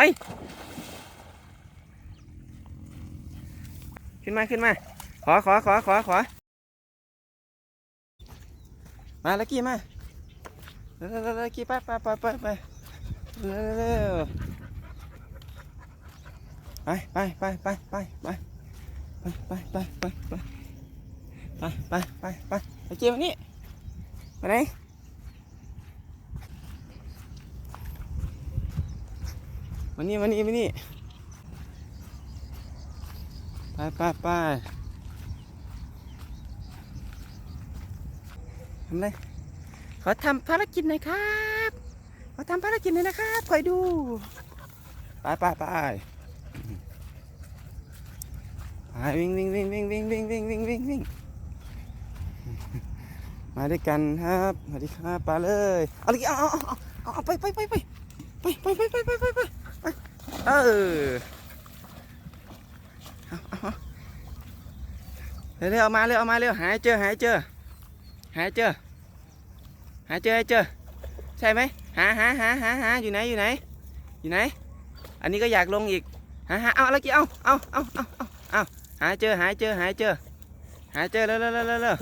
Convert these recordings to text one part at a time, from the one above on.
ไปขึ้นมาขึ้นมา ขอขอขอขอขอมาลักกี้มาเร็วเร็วเร็วลักกี้ไปไปไปไปไปเร็วเร็วไปไปไปไปไปไปไปไปไปไปไปไปไปไปไปลักกี้มานี่มาไห มานี่มานี่มานี่ไปไปไปทำไรขอทำภารกิจหน่อยครับ ขอทำภารกิจหน่อยนะครับคอยดู ไปไปไปไปวิ่งวิ่งวิ่งวิ่งวิ่งวิ่งวิ่งวิ่งวิ่งวิ่งมาด้วยกันครับสวัสดีครับไปเลย เอาเลยเอาเอาเอาไปไปไปไปไปไปไปไปไปไป เออเร็วเร็วเอามาเร็วเอามาเร็วหายเจอหายเจอหายเจอหาเจอหาเจอใช่ไหมหาหาหาหาหาอยู่ไหนอยู่ไหน อยู่ไหน อันนี้ก็อยากลงอีกหาหาเอาแล้วกี่เอาเอาเอาเอาเอาเอาหาเจอหาเจอหาเจอหาเจอเร็วเร็วเร็วเร็ว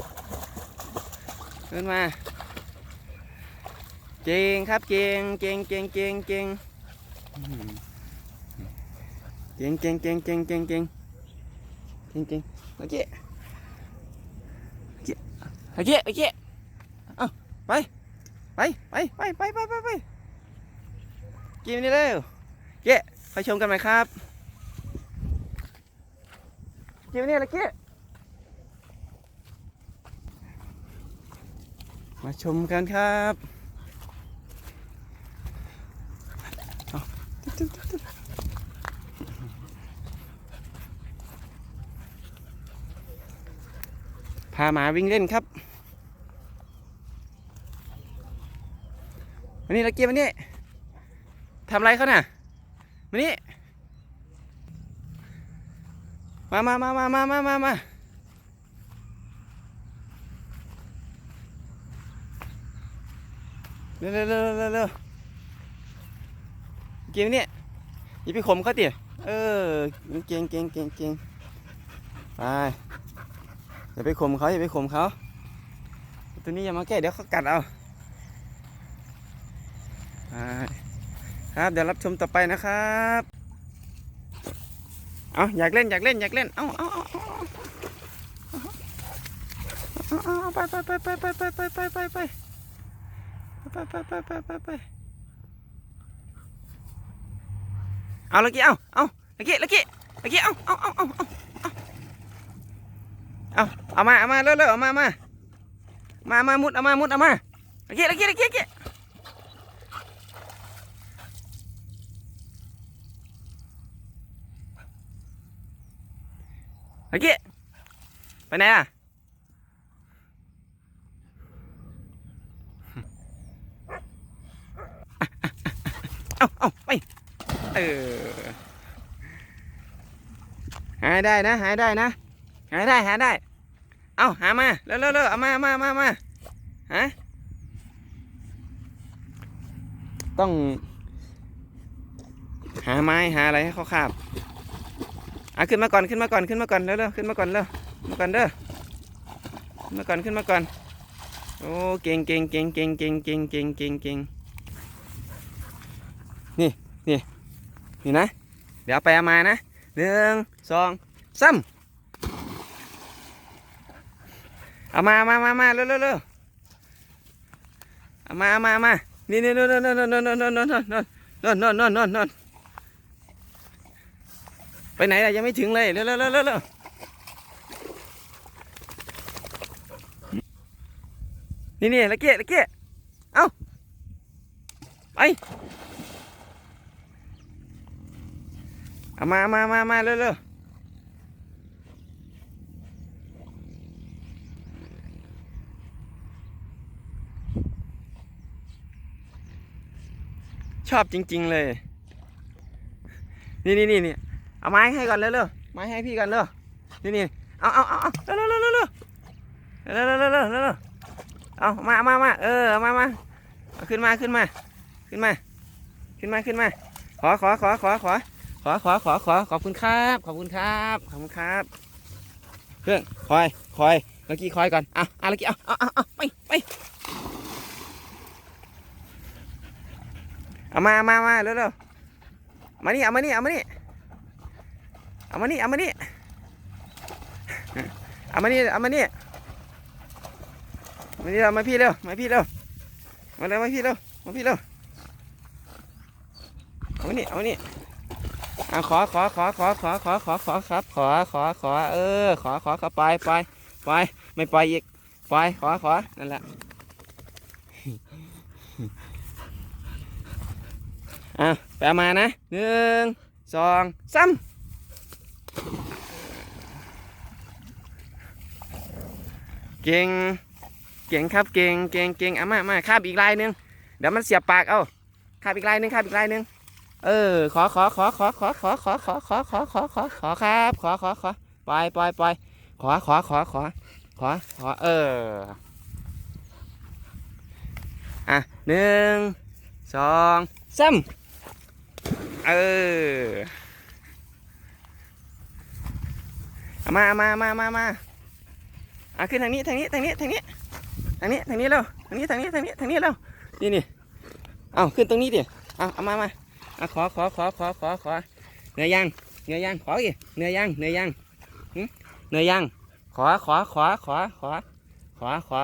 ขึ้นมาเก่งครับเก่งเก่งเก่งเก่งเก่ง เก่งเก่งเก่งเก่งเก่งเก่งเก่งเก่งโอเคโอเคโอเคโอเคเอาไปไปไปไปไปไปไปไปกินนี่เร็วเก้ไปชมกันไหมครับกินนี่ละเก้มาชมกันครับเอาตึ๊ดตึ๊ดตึ๊ดตึ๊ดพาหมาวิ่งเล่นครับมานี่ละเกียมานี่ทำอะไรเขาน่ะมานี่มามามามามามามามาเร็วเร็วเร็วเร็วเร็วเกียมานี่อย่าไปข่มเขาติเออเก่งเก่งเก่งเก่งไป อย่าไปข่มเขาอย่าไปข่มเขาตัวนี้อย่ามาแก้เดี๋ยวเขากัดเอาครับเดี๋ยวรับชมต่อไปนะครับเอาอยากเล่นอยากเล่นอยากเล่นเอาเอาเอาเอาเอาเอาไปไปไปไปไปไปไปไปไปไปไปไปไปไปไปเอาลักกี้เอาเอาลักกี้ลักกี้ลักกี้เอาเอาเอาเอา เอาเอามาเอามาเร็วเร็วเอามามามามามุดเอามามุดเอามาลักกี้ลักกี้ลักกี้ลักกี้ลักกี้ไปไหนอะเอาเอาไปเออหายได้นะ หายได้นะ หายได้ หายได้ เอาหามาเร็วเร็วเร็วเอามามามามาฮะต้อง หาไม้หาอะไรให้เขาคาบอะขึ้นมาก่อนขึ้นมาก่อนขึ้นมาก่อนเร็วเร็วขึ้นมาก่อนเร็วมาก่อนเด้อขึ้นมาก่อนขึ้นมาก่อนโอ้เก่งเก่งเก่งเก่งเก่งเก่งเก่งเก่งเก่งนี่นี่นี่นะ เดี๋ยวไปเอามานะหนึ่งสองสาม เอามามามามาเร็วเร็วเร็วเอามาเอามามานี่นี่นนนนนนนนนนนนนนนนนนนไปไหนล่ะยังไม่ถึงเลยเร็วเร็วเร็วเร็วนี่นี่ละเกียละเกียเอาไปเอามามามามาเร็วเร็ว ชอบจริง ๆ เลย นี่นี่นี่นี่เอาไม้ให้ก่อนเร็วเร็วไม้ให้พี่ก่อนเร็วนี่นี่เอาเอาเอาเอาเร็วเร็วเร็วเร็วเร็วเร็วเร็วเร็วเร็วเอามามามาเออเอามามาขึ้นมาขึ้นมา ขึ้นมา ขึ้นมาขึ้นมา ขอขอขอขอขอขอขอขอขอขอบคุณครับ ขอบคุณครับขอบคุณครับเพื่อนคอยคอยเมื่อกี้คอยก่อนอะอะเมื่อกี้อาเอาเอาเอาไปไป เอามามามาเร็วเร็วมานี่เอามานี่เอามานี่เอามานี่เอามานี่เอามานี่เอามานี่มานี่เร็วมาพี่เร็วมาพี่เร็วมาเร็วมาพี่เร็วมาพี่เร็วเอานี่เอานี่เอาขอขอขอขอขอขอขอขอครับ ขอขอขอเออ ขอขอขอไปไปไปไม่ไปอีกไปขอขอนั่นแหละ อะไปเอามานะหนึ่งสองสามเก่งเก่งครับเก่งเก่งเก่งเอามามาคาบอีกลายหนึงเดี๋ยวมันเสียบปากเอาขาบอีกลายหนึ่งขาบอีกลายหนึ่งเออขอขอขอขอขอขอขอขอขอขอขอขอขอครับขอขอขอปล่อยปล่อยปล่อยขอขอขอขอขอขอเอออะหนึ่งสองสาม เออเอามามามามาอามาอะขึ้นทางนี้ทางนี้ทางนี้ทางนี้ทางนี้ทางนี้เร็วทางนี้ทางนี้ทางนี้ทางนี้เร็วนี่นี่เอาขึ้นตรงนี้ดิเอาเอามามาเอาขอขอขอขอขอขอเนื้อย่างเนื้อย่างขออีกเนื้อย่างเนื้อย่างหึเนื้อย่างขอขอขอขอขอขอขอ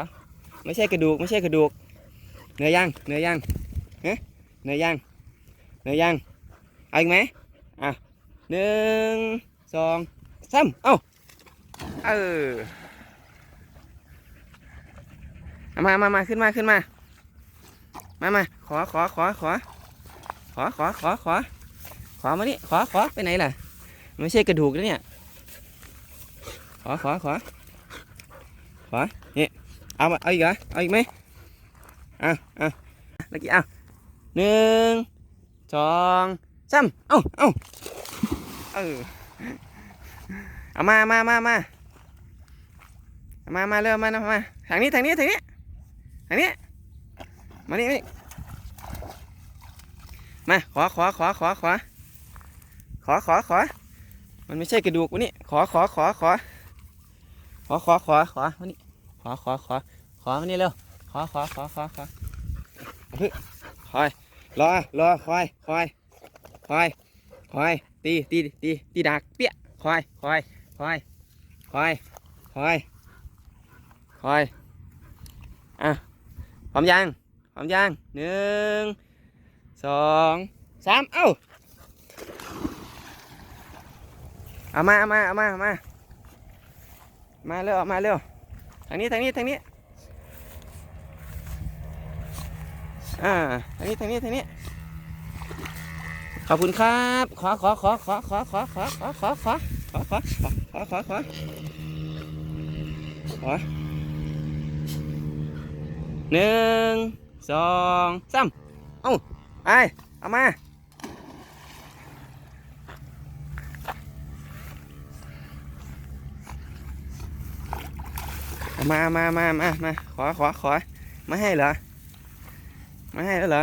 ไม่ใช่กระดูกไม่ใช่กระดูกเนื้อย่างเนื้อย่างเฮ้เนื้อย่างเนื้อย่าง เอาอีกไหมอะหนึ่งสองสามเอ้าเออมามามาขึ้นมาขึ้นมา มามาขอขอขอขอขอขอขอขอขอมานี่ขอขอไปไหนล่ะ ไม่ใช่กระดูกนะเนี่ย ขอขอขอขอนี่เอามาเอาอีกเหรอเอาอีกไหมอะอะเมื่อกี้เอาหนึ่งสอง สามเอ้าเอ้าเออเอามามามามามามาเร็วมานะมาทางนี้ทางนี้ทางนี้ทางนี้มานี่มานี่มาขอขอขอขอขอขอขอขอมันไม่ใช่กระดูกวะนี่ขอขอขอขอขอขอขอขอมานี่ขอขอขอขอมานี่เร็วขอขอขอขอขอเฮ้ยคอยรอรอคอยคอย คอยคอยตีตีตีตีดักเปี้ยคอยคอยคอยคอยคอยคอยอะพร้อมยังพร้อมยังหนึ่งสองสามเอ้าเอามาเอามาเอามาเอามามาเร็วมาเร็วทางนี้ทางนี้ทางนี้อ่าทางนี้ทางนี้ทางนี้ ขอบคุณครับ ขอขอขอขอขอขอขอขอขอขอขอขอขอขอขอขอหนึ่งสองสามเอาไปเอามาเอามามามามามาขอขอขอไม่ให้เหรอไม่ให้แล้วเหรอ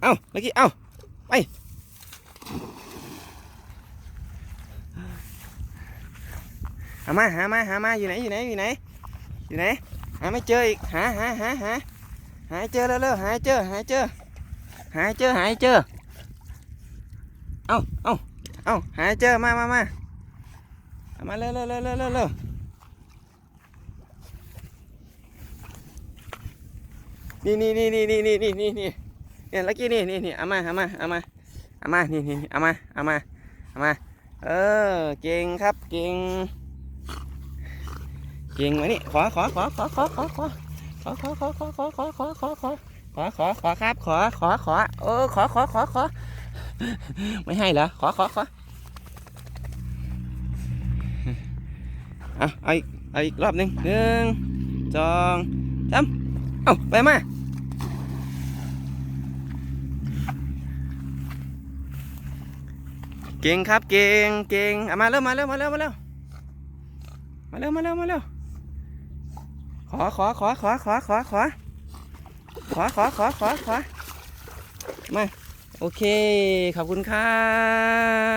เอาเมื่อกี้เอาไปหามาหามาหามาอยู่ไหนอยู่ไหนอยู่ไหนอยู่ไหนหาไม่เจออีกหาหาหาหาหาเจอแล้วเร็วหาเจอหาเจอหาเจอหาเจอเอาเอาเอาหาเจอมามามามาเร็วเร็วเร็วเร็วเร็วนี่นี่นี่นี่นี่นี่นี่ เนี่ยลักกี้นี่นี่นี่เอามาเอามาเอามาเอามานี่นี่เอามาเอามาเอามาเออเก่งครับเก่งเก่งมานี่ขอขอขอขอขอขอขอขอขอขอขอขอขอขอขอขอขอขอขอครับขอขอขอเออขอขอขอขอไม่ให้เหรอขอขอขอเอาเอาอีกเอาอีกรอบหนึ่งหนึ่งสองสามเอาไปมา ก่งครับ เก่งเก่งเอามาเร็วมาเร็วมาเร็วมาเร็วมาเร็วมาเร็วมาเร็วขอขอขอขอขอขอขอขอขอขอขอขอมาโอเค ขอบคุณครับ